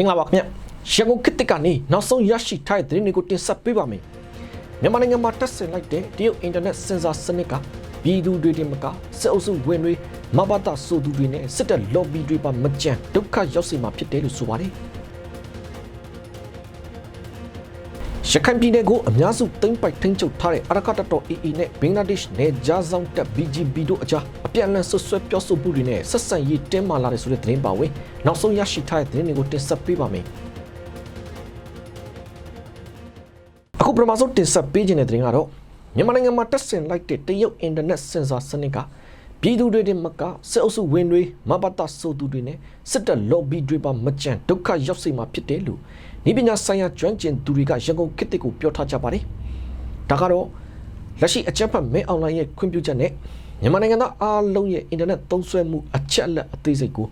မင်္ဂလာပါခင်ဗျရန်ကုန်ခေတ်သစ်ကနေနောက်ဆုံးရရှိထားတဲ့သတင်းတွေကိုတင်ဆက်ပေးပါမယ်မြန်မာနိုင်ငံမှာတက်ဆင်လိုက်တဲ့တရုတ်အင်တာနက်စင်ဆာစနစ်ကပြည်သူတွေတင်မကစစ်အုပ်စုဝင်တွေမဘာတာဆိုသူတွေနဲ့စစ်တပ် lobby တွေပါမကြံဒုက္ခရောက်စေမှာဖြစ်တယ်လို့ဆိုပါတယ်ရခိုင်ပြည်နယ်ကိုအများစုသိမ်းပိုက်ထိန်းချုပ်ထားတဲ့အာရခတတော် AA နဲ့ဘင်္ဂလားဒေ့ရှ်နယ်ကြားဆောင်တပ် BGB တို့အကြား အပြန်အလှန်ဆွဆွဲပြောဆိုမှုတွေနဲ့ဆက်ဆံရေးတင်းမာလာတဲ့ဆိုတဲ့သတင်းပါဝင်နောက်ဆုံးရရှိထားတဲ့သတင်းတွေကိုတင်ဆက်ပေးပါမယ်အခုပထမဆုံးတင်ဆက်ပေးခြင်းတဲ့သတင်းကတော့မြန်မာနိုင်ငံမှာတက်ဆင်လိုက်တဲ့တရုတ်အင်တာနက်စင်ဆာစနစ်ကပြည်သူတွေတင်မကစစ်အုပ်စုဝင်တွေမဘာတာဆိုသူတွေနဲ့စစ်တပ် lobby တွေပါမကြံဒုက္ခရောက်စေမှာဖြစ်တယ်လို့ဤပညာဆိုင်ရာကျွမ်းကျင်သူတွေကရန်ကုန်ခေတ်ကိုပြောထားကြပါတယ်။ဒါကတော့လက်ရှိအကြမ်းဖက်မဲအွန်လိုင်းရဲ့ခွင့်ပြုချက်နဲ့ မြန်မာနိုင်ငံသားအားလုံးရဲ့အင်တာနက်သုံးစွဲမှုအချက်အလက်အသေးစိတ်ကို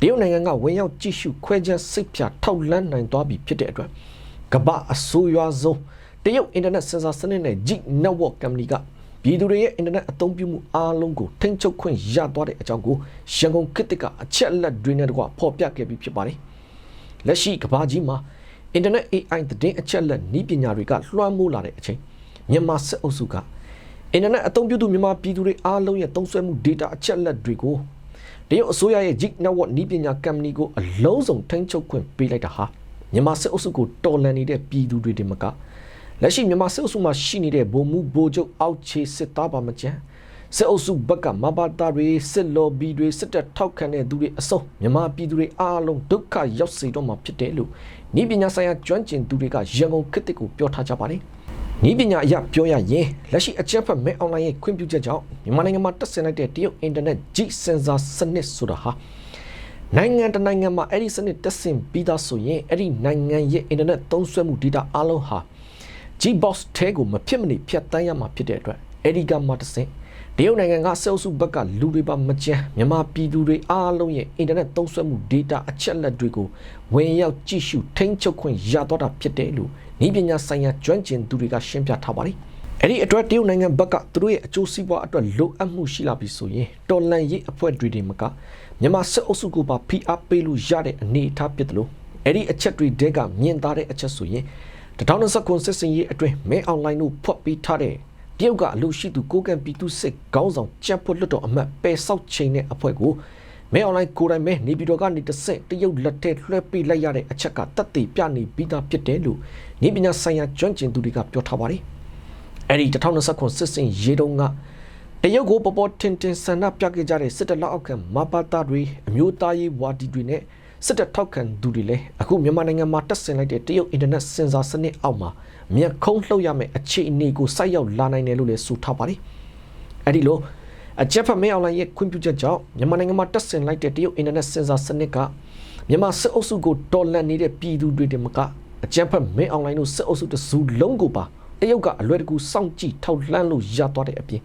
တရုတ်နိုင်ငံကဝင်ရောက်ကြည့်ရှုခွဲခြားစိတ်ဖြာထောက်လန်းနိုင်သွားပြီဖြစ်တဲ့အတွက်ကမ္ဘာအဆိုးရွားဆုံးတရုတ်အင်တာနက်စင်ဆာစနစ်နဲ့ G Network Company ကပြည်သူတွေရဲ့အင်တာနက်အသုံးပြုမှုအားလုံးကိုထိန်းချုပ်ခွင့်ရသွားတဲ့အကြောင်းကိုရန်ကုန်ခေတ်ကအချက်အလက်တွေနဲ့တကွဖော်ပြခဲ့ပြီးဖြစ်ပါတယ်။လက်ရှိကမ္ဘာကြီးမှာအင်တာနက် AI သတင်းအချက်အလက်နည်းပညာတွေကလွှမ်းမိုးလာတဲ့အချိန်မြန်မာစစ်အုပ်စုက အင်တာနက်အသုံးပြုသူမြန်မာပြည်သူတွေအားလုံးရဲ့သုံးစွဲမှု data အချက်အလက်တွေကိုတရုတ်အစိုးရရဲ့ Gig Network နည်းပညာ company ကိုအလုံးစုံထိန်းချုပ်ခွင့်ပေးလိုက်တာဟာမြန်မာစစ်အုပ်စုကိုတော်လှန်နေတဲ့ပြည်သူတွေတင်မကလက်ရှိမြန်မာစစ်အုပ်စုမှာရှိနေတဲ့ဗိုလ်မှူးဗိုလ်ချုပ်အောက်ခြေစစ်သားပါမကျန်စစ်အုပ်စုဘက်ကမဘာတာတွေစစ်လော်ဘီတွေစစ်တပ်ထောက်ခံတဲ့သူတွေအစုံမြန်မာပြည်သူတွေအားလုံးဒုက္ခရောက်စေတော့မှာဖြစ်တယ်လို့ဤပညာဆိုင်ရာကျွမ်းကျင်သူတွေကရန်ကုန်ခေတ်တစ်ကိုပြောထားကြပါတယ်။ ဤပညာအရပြောရရင်လက်ရှိအကြမ်းဖက်မဲအွန်လိုင်းရဲ့ခွင့်ပြုချက်ကြောင့်မြန်မာနိုင်ငံမှာတက်ဆင်လိုက်တဲ့တရုတ်အင်တာနက် G sensor စနစ်ဆိုတာဟာနိုင်ငံတနိုင်ငံမှာအဲ့ဒီစနစ်တက်ဆင်ပြီးသားဆိုရင်အဲ့ဒီနိုင်ငံရဲ့အင်တာနက်သုံးစွဲမှု data အလုံးဟာ Gbox ထဲကိုမဖြစ်မနေဖြတ်တန်းရမှာဖြစ်တဲ့အတွက် အဲ့ဒီကမှတစ်ဆင့်တရုတ်နိုင်ငံကဆဲအုပ်စုဘက်ကလူတွေပါမကြမ်းမြန်မာပြည်သူတွေအားလုံးရဲ့အင်တာနက်သုံးစွဲမှု data အချက်အလက်တွေကိုဝင်ရောက်ကြည့်ရှုထိန်းချုပ်ခွင့်ရတော့တာဖြစ်တယ်လို့ဤပညာဆိုင်ရာကျွမ်းကျင်သူတွေကရှင်းပြထားပါတယ်။အဲ့ဒီအတွက်တရုတ်နိုင်ငံဘက်ကသူတို့ရဲ့အကျိုးစီးပွားအတွက်လိုအပ်မှုရှိလာပြီဆိုရင်တော်လန်ရေးအဖွဲ့တွေတွေမကမြန်မာစစ်အုပ်စုကိုပါဖိအားပေးလို့ရတဲ့အနေအထားဖြစ်တယ်လို့အဲ့ဒီအချက်တွေတဲကမြင်သားတဲ့အချက်ဆိုရင်2019စစ်စင်ရေးအတွင်းမဲအွန်လိုင်းတို့ဖွက်ပေးထားတဲ့တ ရုတ်ကအလို့ရှိသူကိုကန်ပီတူစစ်ခေါင်းဆောင်ကြက်ဖို့လွတ်တော်အမတ်ပယ်ဆောက်ချိန်တဲ့အဖွဲ့ကိုမဲအွန်လိုင်းကိုယ်တိုင်မဲနေပြည်တော်ကနေတဆင့်တရုတ်လက်ထဲလွှဲပေးလိုက်ရတဲ့အချက်ကတက်တည်ပြနေပြီးသားဖြစ်တယ်လို့နေပညာဆိုင်ရာကျွမ်းကျင်သူတွေကပြောထားပါတယ်။အဲဒီ2019စစ်စင်ရေးတုန်းကတရုတ်ကိုပေါ်ပေါ်တင်တင်ဆန္ဒပြခဲ့ကြတဲ့စစ်တပ်လက်အောက်ခံမဘာတာတွေအမျိုးသားရေးဝါဒီတွေနဲ့ စစ်တပ်ထောက်ခံသူတွေလည်းအခုမြန်မာနိုင်ငံမှာတက်ဆင်လိုက်တဲ့တရုတ်အင်တာနက်စင်ဆာစနစ်အောက်မှာမြက်ခုံးလှုပ်ရမယ့်အခြေအနေကိုစိုက်ရောက်လာနိုင်တယ်လို့လည်းဆိုထားပါတယ်။အဲဒီလိုအကြက်ဖက်မဲအွန်လိုင်းရဲ့ခွင့်ပြုချက်ကြောင့်မြန်မာနိုင်ငံမှာတက်ဆင်လိုက်တဲ့တရုတ်အင်တာနက်စင်ဆာစနစ်ကမြန်မာစစ်အုပ်စုကိုတော်လှန်နေတဲ့ပြည်သူတွေတမကအကြက်ဖက်မဲအွန်လိုင်းတို့စစ်အုပ်စုတစုလုံးကိုပါတရုတ်ကအလွယ်တကူစောင့်ကြည့်ထောက်လှမ်းလို့ရသွားတဲ့အပြင်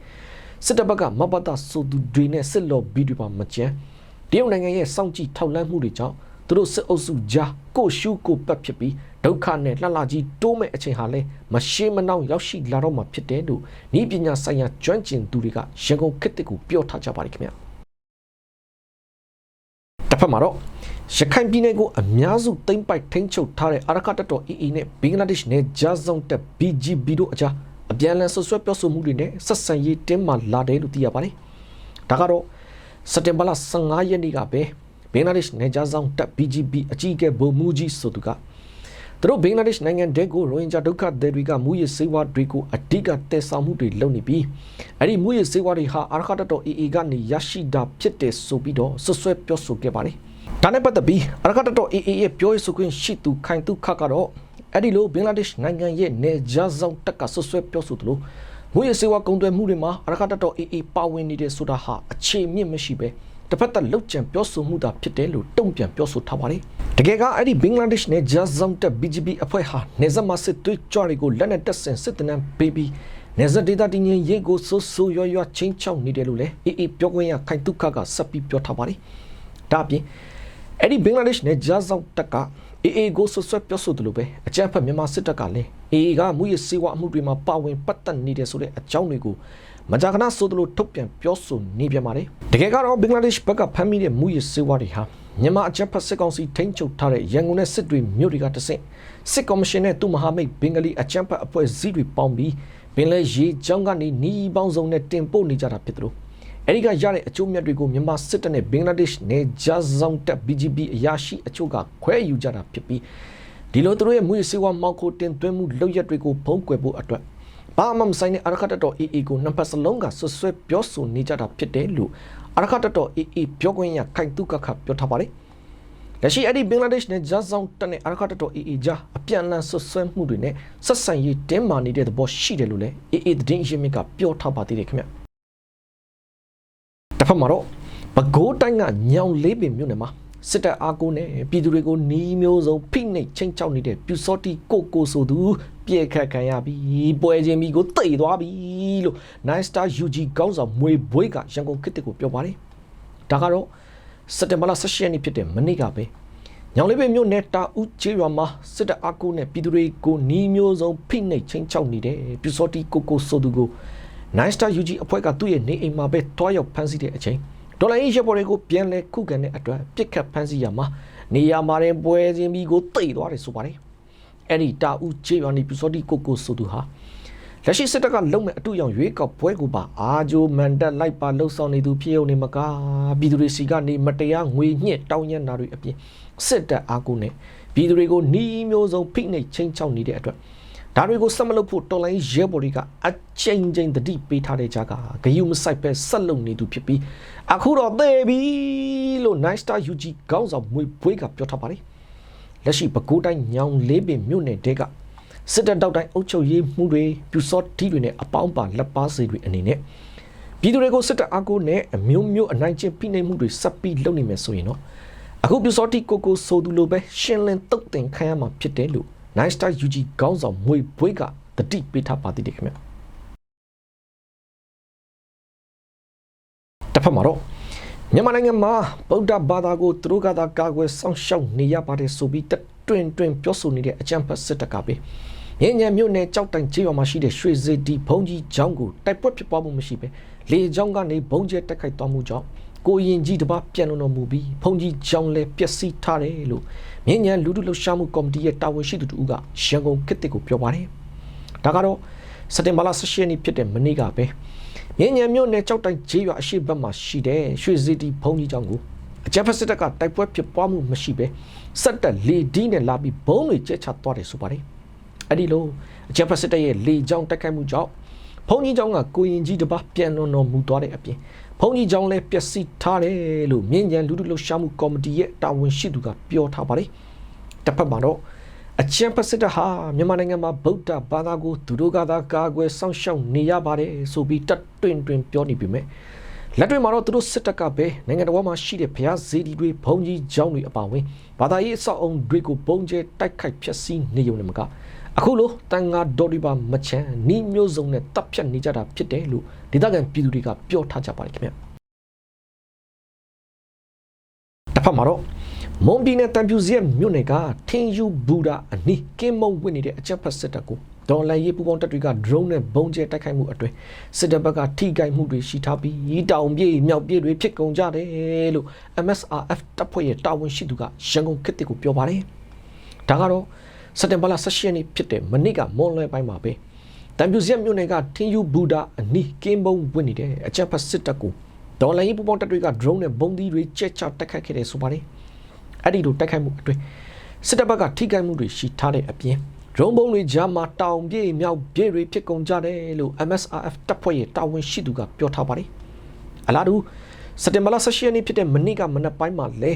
စစ်တပ်ဘက်ကမဘတာဆိုသူတွေနဲ့စစ်လော်ဘီတွေပါမကြမ်းတရုတ်နိုင်ငံရဲ့စောင့်ကြည့်ထောက်လှမ်းမှုတွေကြောင့် သူတို့စစ်အုပ်စုကြားကိုရှုကိုပတ်ဖြစ်ပြီးဒုက္ခနဲ့လှလှကြီးတိုးမဲ့အချိန်ဟာလဲမရှေးမနှောင်းရောက်ရှိလာတော့မှာဖြစ်တယ်လို့ဤပညာဆိုင်ရာကျွမ်းကျင်သူတွေကရန်ကုန်ခေတ်တစ်ကိုပြောထားကြပါတယ်ခင်ဗျာတစ်ဖက်မှာတော့ရခိုင်ပြည်နယ်ကိုအများစုသိမ်းပိုက်ထိန်းချုပ်ထားတဲ့အာရခတပ်တော် AA နဲ့ဘင်္ဂလားဒေ့ရှ်နယ်ကြားဆောင်တပ် BGB တို့အကြားအပြန်အလှန်ဆွဆွဲပြောဆိုမှုတွေနဲ့ဆက်ဆံရေးတင်းမာလာတယ်လို့သိရပါတယ်ဒါကတော့စက်တင်ဘာလ15ရက်နေ့ကပဲ ဘင်္ဂလားဒေ့ရှ်နယ်ခြားဆောင်တပ် BGB အကြီးအကဲဗိုလ်မှူးကြီးဆိုသူကသူတို့ဘင်္ဂလားဒေ့ရှ်နိုင်ငံတဲကိုရိုဟင်ဂျာဒုက္ခသည်တွေကမူရစ်စေဝါတွေကိုအဓိကတည်ဆောင်မှုတွေလုပ်နေပြီးအဲ့ဒီမူရစ်စေဝါတွေဟာအာရခတတော် AA ကနေရရှိတာဖြစ်တယ်ဆိုပြီးတော့ဆွဆွဲပြောဆိုခဲ့ပါတယ်။ဒါနဲ့ပတ်သက်ပြီးအာရခတတော် AA ရဲ့ပြောရေးဆိုခွင့်ရှိသူခိုင်သူခကတော့အဲ့ဒီလိုဘင်္ဂလားဒေ့ရှ်နိုင်ငံရဲ့နယ်ခြားဆောင်တပ်ကဆွဆွဲပြောဆိုသလိုမူရစ်စေဝါကုန်သွယ်မှုတွေမှာအာရခတတော် AA ပါဝင်နေတယ်ဆိုတာဟာအခြေမြင့်မရှိပဲ တစ်ဖက်သက်လှုပ်ကြံပြောဆိုမှုသာဖြစ်တယ်လို့တုံ့ပြန်ပြောဆိုထားပါတယ်။တကယ်ကအဲ့ဒီဘင်္ဂလားဒေ့ရှ်နဲ့ဂျာဇောင်းတက် BGB အဖွဲ့ဟာနေဇမစစ်သွေးကြွတွေကိုလက်နဲ့တက်ဆင်စစ်တနမ်းပေးပြီးနေဇဒေတာတင်ရင်ရေးကိုဆိုးဆိုးရွားရွားချင်းချောက်နေတယ်လို့လည်းအေးအေးပြောခွင့်ရခိုင်တုခကဆက်ပြီးပြောထားပါတယ်။ဒါအပြင်အဲ့ဒီဘင်္ဂလားဒေ့ရှ်နဲ့ဂျာဇောင်းတက်ကအေးအေးကိုဆွဆွဲပြောဆိုတယ်လို့ပဲအကြမ်းဖက်မြန်မာစစ်တပ်ကလည်းအေးအေးကမူရစေဝါအမှုတွေမှာပါဝင်ပတ်သက်နေတယ်ဆိုတဲ့အကြောင်းတွေကို မကြာခဏဆိုသလိုထုတ်ပြန်ပြောဆိုနေပြန်ပါတယ်တကယ်ကတော့ဘင်္ဂလားဒေ့ရှ်ဘက်ကဖမ်းမိတဲ့မူရစေဝါတွေဟာမမြန်မာအကြမ်းဖက်စစ်ကောင်စီထိန်းချုပ်ထားတဲ့ရန်ကုန်နဲ့စစ်တွေမြို့တွေကတဆင့်စစ်ကော်မရှင်နဲ့သူ့မဟာမိတ်ဘင်္ဂလီအကြမ်းဖက်အဖွဲ့အစည်းတွေပေါင်းပြီးပင်လယ်ရေကြောင်းကနေနီးပေါင်းစုံနဲ့တင်ပို့နေကြတာဖြစ်တယ်လို့အဲဒီကရတဲ့အကျိုးမြတ်တွေကိုမြန်မာစစ်တပ်နဲ့ဘင်္ဂလားဒေ့ရှ်နယ်ဂျာဇောင်းတပ် BGB အရာရှိအချို့ကခွဲယူကြတာဖြစ်ပြီးဒီလိုသူတို့ရဲ့မွေးစေဝါမောက်ကိုတင်သွင်းမှုလုပ်ရက်တွေကိုဖုံးကွယ်ဖို့အတွက် ဘာမှမဆိုင်တဲ့အရခတ်တော် AA ကိုနှစ်ဖက်စလုံးကဆွဆွဲပြောဆိုနေကြတာဖြစ်တယ်လို့အရခတ်တော် AA ပြောခွင့်ရခိုင်တုကခပြောထားပါတယ်။လက်ရှိအဲ့ဒီဘင်္ဂလားဒေ့ရှ်နဲ့ဂျာဇောင်းတပ်နဲ့အရခတ်တော် AA ကြားအပြန်အလှန်ဆွဆွဲမှုတွေနဲ့ဆက်ဆံရေးတင်းမာနေတဲ့သဘောရှိတယ်လို့လည်း AA သတင်းရင်းမြစ်ကပြောထားပါသေးတယ်ခင်ဗျ။တစ်ဖက်မှာတော့ပဲခူးတိုင်းကညောင်လေးပင်မြို့နယ်မှာစစ်တပ်အားကိုနဲ့ပြည်သူတွေကိုနီးမျိုးစုံဖိနှိပ်ချင်းချောက်နေတဲ့ပြူစောတီကိုကိုဆိုသူ ပြေခတ်ခံရပြီးပွဲချင်းပြီးကိုတိတ်သွားပြီလို့ Nine Star UG ကောင်းဆောင်မွေဘွေးကရန်ကုန်ခေတ်ကိုပြောပါတယ်။ဒါကတော့စက်တင်ဘာလ16ရက်နေ့ဖြစ်တဲ့မနေ့ကပဲညောင်လေးပင်မြို့နယ်တာဦးကျေးရွာမှာစစ်တပ်အားကိုနဲ့ပြည်သူတွေကိုနီးမျိုးစုံဖိနှိပ်ချင်းချောက်နေတဲ့ပြူစောတီကိုကိုဆိုသူကို Nine Star UG အဖွဲ့ကသူ့ရဲ့နေအိမ်မှာပဲတွားရောက်ဖမ်းဆီးတဲ့အချိန်ဒေါ်လာရေးရပ်ပေါ်တွေကိုပြန်လဲခုခံတဲ့အတွက်ပြစ်ခတ်ဖမ်းဆီးရမှာနေရာမှာရင်ပွဲချင်းပြီးကိုတိတ်သွားတယ်ဆိုပါတယ် အဲ့ဒီတာဦးချေရွာနေပြူစောတိကိုကိုဆိုသူဟာလက်ရှိစစ်တပ်ကလုံမဲ့အတူရောင်ရွေးကောက်ပွဲကိုပါအာဂျိုမန်တက်လိုက်ပါလှုပ်ဆောင်နေသူဖြစ်ရုံနဲ့မကပြည်သူတွေစီကနေမတရားငွေညှစ်တောင်းရတာတွေအပြင်စစ်တပ်အားကိုနဲ့ပြည်သူတွေကိုနှီးမျိုးစုံဖိနှိပ်ချင်းချောက်နေတဲ့အတွက်ဒါတွေကိုဆက်မလုပ်ဖို့တော်လိုင်းရဲဘော်တွေကအချိန်ချင်းတတိပေးထားတဲ့ကြားကဂယုမဆိုင်ပဲဆက်လုပ်နေသူဖြစ်ပြီးအခုတော့သေပြီလို့ Nice Star UG ခေါင်းဆောင်မွေဘွေးကပြောထားပါတယ် လက်ရှိပဲခူးတိုင်းညောင်လေးပင်မြို့နယ်တဲကစစ်တပ်တောက်တိုင်းအုပ်ချုပ်ရေးမှုတွေပြူစောတီတွေနဲ့အပေါင်းပါလက်ပါစီတွေအနေနဲ့ပြည်သူတွေကိုစစ်တပ်အားကိုနဲ့အမျိုးမျိုးအနိုင်ကျင့်ဖိနှိပ်မှုတွေဆက်ပြီးလုပ်နေမယ်ဆိုရင်တော့အခုပြူစောတီကိုကိုဆိုသူလိုပဲရှင်းလင်းတုတ်တင်ခံရမှာဖြစ်တယ်လို့ Nice Star UG ခေါင်းဆောင်မွေဘွေးကတတိပေးထားပါသေးတယ်ခင်ဗျတစ်ဖက်မှာတော့ မြန်မာနိုင်ငံမှာဗုဒ္ဓဘာသာကိုသူတို့ကသာကာကွယ်စောင့်ရှောက်နေရပါတယ်ဆိုပြီးတွင်တွင်ပြောဆိုနေတဲ့အကြံဖတ်စစ်တပ်ကပဲမြင်းညံမြို့နယ်ကြောက်တိုင်ကျေးရွာမှာရှိတဲ့ရွှေစေတီဘုံကြီးကျောင်းကိုတိုက်ပွဲဖြစ်ပွားမှုမရှိပဲလေကျောင်းကနေဘုံကျဲတက်ခိုက်သွားမှုကြောင့်ကိုရင်ကြီးတပါပြန်လုံတော်မူပြီးဘုံကြီးကျောင်းလည်းပျက်စီးထားတယ်လို့မြင်းညံလူထုလှရှာမှုကော်မတီရဲ့တာဝန်ရှိသူတို့ကရန်ကုန်ခေတ်တစ်ကိုပြောပါတယ်ဒါကတော့စက်တင်ဘာလ16ရက်နေ့ဖြစ်တဲ့မနေ့ကပဲ မြင်းညံမြို့နယ်ကြောက်တိုင်ကျေးရွာအရှိတ်ဘက်မှာရှိတဲ့ရွှေစေတီဘုံကြီးကျောင်းကိုအကြမ်းဖက်စစ်တပ်ကတိုက်ပွဲဖြစ်ပွားမှုမရှိပဲစက်တက်လေဒီနဲ့လာပြီးဘုံတွေကျဲချသွားတယ်ဆိုပါတယ်အဲ့ဒီလိုအကြမ်းဖက်စစ်တပ်ရဲ့လေကြောင်းတိုက်ခိုက်မှုကြောင့်ဘုံကြီးကျောင်းကကိုရင်ကြီးတစ်ပါးပြန်လွန်တော်မူသွားတဲ့အပြင်ဘုံကြီးကျောင်းလည်းပျက်စီးထားတယ်လို့မြင်းကြံလူထုလှရှာမှုကော်မတီရဲ့တာဝန်ရှိသူကပြောထားပါတယ်တစ်ဖက်မှာတော့ အချမ်းပစစ်တဟာမြန်မာနိုင်ငံမှာဗုဒ္ဓဘာသာကိုသူတို့ကသာကာကွယ်စောင့်ရှောက်နေရပါတယ်ဆိုပြီးတတ်တွင်တွင်ပြောနေပြီမဲ့လက်တွေမှာတော့သူတို့စစ်တပ်ကပဲနိုင်ငံတော်မှာရှိတဲ့ဘုရားဇေဒီတွေဘုံကြီးကျောင်းတွေအပါအဝင်ဘာသာရေးအဆောက်အုံတွေကိုဘုံကျဲတိုက်ခိုက်ဖျက်ဆီးနေုံနဲ့မကအခုလိုတန်ငါဒေါ်ဒီပါမချမ်းနီးမျိုးစုံနဲ့တပ်ဖြတ်နေကြတာဖြစ်တယ်လို့ဒေသခံပြည်သူတွေကပြောထားကြပါတယ်ခင်ဗျတစ်ဖက်မှာတော့ မွန်ပြည်နယ်တန်ပြူစီရဲ့မြို့နယ်ကထင်းယူဘူဒါအနီးကင်းမုံဝင်နေတဲ့အကြက်ဖက်စစ်တပ်ကိုဒေါ်လာရေးပူပေါင်းတပ်တွေက drone နဲ့ဘုံကျဲတိုက်ခိုက်မှုအတွင်းစစ်တပ်ဘက်ကထိခိုက်မှုတွေရှိထားပြီးတောင်ပြေးမြောက်ပြေးတွေဖြစ်ကုန်ကြတယ်လို့ MSRF တပ်ဖွဲ့ရဲ့တာဝန်ရှိသူကရန်ကုန်ခေတ်ကိုပြောပါတယ်။ဒါကတော့စက်တင်ဘာလ16ရက်နေ့ဖြစ်တဲ့မနေ့ကမွန်လွဲပိုင်းမှာပဲတန်ပြူစီရဲ့မြို့နယ်ကထင်းယူဘူဒါအနီးကင်းဘုံဝင်နေတဲ့အကြက်ဖက်စစ်တပ်ကိုဒေါ်လာရေးပူပေါင်းတပ်တွေက drone နဲ့ဘုံသီးတွေကျဲချတိုက်ခိုက်ခဲ့တယ်ဆိုပါတယ်။ အဲ့ဒီလိုတိုက်ခိုက်မှုအတွင်းစစ်တပ်ဘက်ကထိခိုက်မှုတွေရှိထားတဲ့အပြင်ဒရုန်းဘုံတွေကြားမှာတောင်ပြေးမြောက်ပြေးတွေဖြစ်ကုန်ကြတယ်လို့ MSRF တပ်ဖွဲ့ရဲ့တာဝန်ရှိသူကပြောထားပါတယ်။အလားတူစက်တင်ဘာလ16ရက်နေ့ဖြစ်တဲ့မနေ့ကမနက်ပိုင်းမှာလဲ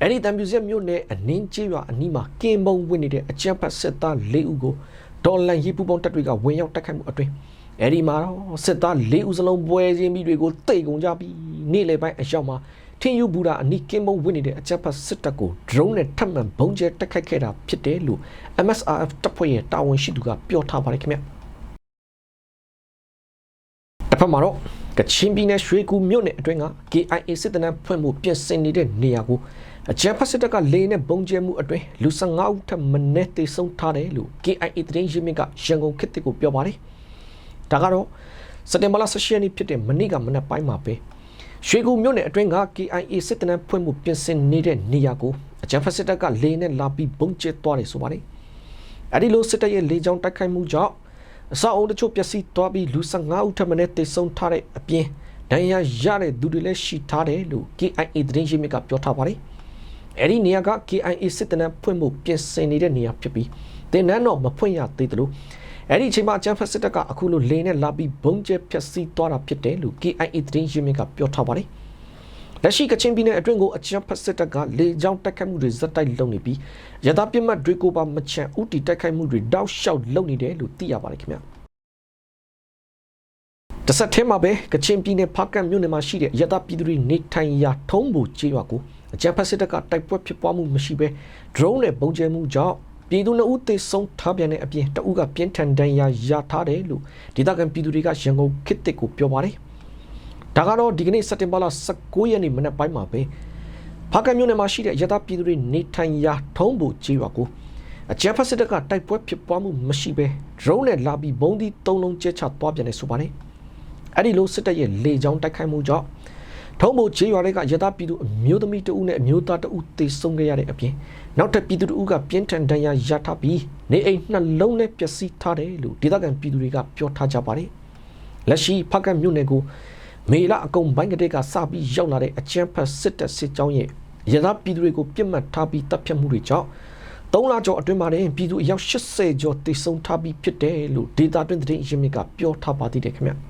အဲ့ဒီတံပြူဆက်မြို့နယ်အနင်းကျေးရွာအနီးမှာကင်းဘုံဝင်နေတဲ့အကြမ်းဖက်စစ်သား၄ဦးကိုဒေါ်လန်ရေးပူပေါင်းတပ်တွေကဝင်ရောက်တိုက်ခိုက်မှုအတွင်းအဲ့ဒီမှာတော့စစ်သား၄ဦးစလုံးပွဲချင်းပြီးတွေကိုတိတ်ကုန်ကြပြီးနေ့လယ်ပိုင်းအရောက်မှာ ထင်းယူဘူတာအနီးကင်းမုံဝင်နေတဲ့အကြမ်းဖက်စစ်တပ်ကို drone နဲ့ထပ်မံဘုံကျဲတိုက်ခိုက်ခဲ့တာဖြစ်တယ်လို့ MSRF တပ်ဖွဲ့ရဲ့တာဝန်ရှိသူကပြောထားပါတယ်ခင်ဗျတစ်ဖက်မှာတော့ကချင်ပြည်နယ်ရွှေကူမြို့နယ်အတွင်းက KIA စစ်တပ်ဖွဲ့မှုပြင်ဆင်နေတဲ့နေရာကိုအကြမ်းဖက်စစ်တပ်ကလေနဲ့ဘုံကျဲမှုအတွင်းလူ15ဦးထပ်မံနဲ့တေဆုံးထားတယ်လို့ KIA သတင်းရင်းမြစ်ကရန်ကုန်ခေတ်ကိုပြောပါတယ်ဒါကတော့စက်တင်ဘာလ16ရက်နေ့ဖြစ်တဲ့မနေ့ကမနက်ပိုင်းမှာပဲ ရွှေကူမြို့နယ်အတွင်းက KIA စစ်တနန်းဖွင့်မှုပြင်ဆင်နေတဲ့နေရာကိုအကြမ်းဖက်စစ်တပ်ကလေနဲ့လာပြီးဘုံကျဲသွားတယ်ဆိုပါတယ်။အဲဒီလိုစစ်တပ်ရဲ့လေကြောင်းတိုက်ခိုက်မှုကြောင့်အဆောက်အအုံတချို့ပျက်စီးသွားပြီးလူ15ဦးထပ်မံတေဆုံးထားတဲ့အပြင်ဒဏ်ရာရတဲ့သူတွေလည်းရှိထားတယ်လို့ KIA သတင်းရင်းမြစ်ကပြောထားပါတယ်။အဲဒီနေရာက KIA စစ်တနန်းဖွင့်မှုပြင်ဆင်နေတဲ့နေရာဖြစ်ပြီးတင်နန်းတော့မဖွင့်ရသေးတယ်လို့ အဲ့ဒီအချိန်မှာအချမ်းဖက်စစ်တပ်ကအခုလိုလေနဲ့လာပြီးဘုံကျဲဖျက်ဆီးသွားတာဖြစ်တယ်လို့ KIA သတင်းရင်းမြစ်ကပြောထားပါတယ်။လက်ရှိကချင်ပြည်နယ်အတွင်းကိုအချမ်းဖက်စစ်တပ်ကလေကြောင်းတိုက်ခိုက်မှုတွေဇက်တိုက်လုပ်နေပြီးရတာပြစ်မှတ်တွေကိုပါမချန်ဥတီတိုက်ခိုက်မှုတွေတောက်လျှောက်လုပ်နေတယ်လို့သိရပါတယ်ခင်ဗျာ။တစ်ဆက်တည်းမှာပဲကချင်ပြည်နယ်ဖားကန့်မြို့နယ်မှာရှိတဲ့ရတာပြည်သူတွေနေထိုင်ရာထုံးဘူကျေးရွာကိုအကြမ်းဖက်စစ်တပ်ကတိုက်ပွဲဖြစ်ပွားမှုမရှိဘဲ drone နဲ့ပုံကျဲမှုကြောင့် ပြည်သူနှစ်ဦးသေဆုံးထားပြန်တဲ့အပြင်တအုပ်ကပြင်းထန်ဒဏ်ရာရထားတယ်လို့ဒေသခံပြည်သူတွေကရန်ကုန်ခေတ်တစ်ကိုပြောပါတယ်။ဒါကတော့ဒီကနေ့စက်တင်ဘာလ19ရက်နေ့မနက်ပိုင်းမှာပဲဖားကန့်မြို့နယ်မှာရှိတဲ့ရသပြည်သူတွေနေထိုင်ရာထုံးဘူကျေးရွာကိုအကြမ်းဖက်စစ်တပ်ကတိုက်ပွဲဖြစ်ပွားမှုမရှိဘဲ drone နဲ့လာပြီးဘုံဒီ၃လုံးကျဲချသွားပြန်တယ်ဆိုပါတယ်။အဲ့ဒီလိုစစ်တပ်ရဲ့လေကြောင်းတိုက်ခိုက်မှုကြောင့် ထုံးဖို့ခြေရွာတွေကရသပြည်သူအမျိုးသမီးတဦးနဲ့အမျိုးသားတဦးသေဆုံးခဲ့ရတဲ့အပြင်နောက်ထပ်ပြည်သူတဦးကပြင်းထန်ဒဏ်ရာရထားပြီးနေအိမ်နှလုံးနဲ့ပျက်စီးထားတယ်လို့ဒေသခံပြည်သူတွေကပြောထားကြပါတယ်။လက်ရှိဖက်ကတ်မြို့နယ်ကိုမေလအကုံဘိုင်းကတဲ့ကစပြီးရောက်လာတဲ့အကြမ်းဖက်စစ်တပ်စစ်ကြောင်းရဲ့ရသပြည်သူတွေကိုပြစ်မှတ်ထားပြီးတပ်ဖြတ်မှုတွေကြောင့်သုံးလကျော်အတွင်းမှာတင်ပြည်သူအယောက်80ကျော်သေဆုံးထားပြီးဖြစ်တယ်လို့ဒေတာတွင်သတင်းရင်းမြစ်ကပြောထားပါသေးတယ်ခင်ဗျ။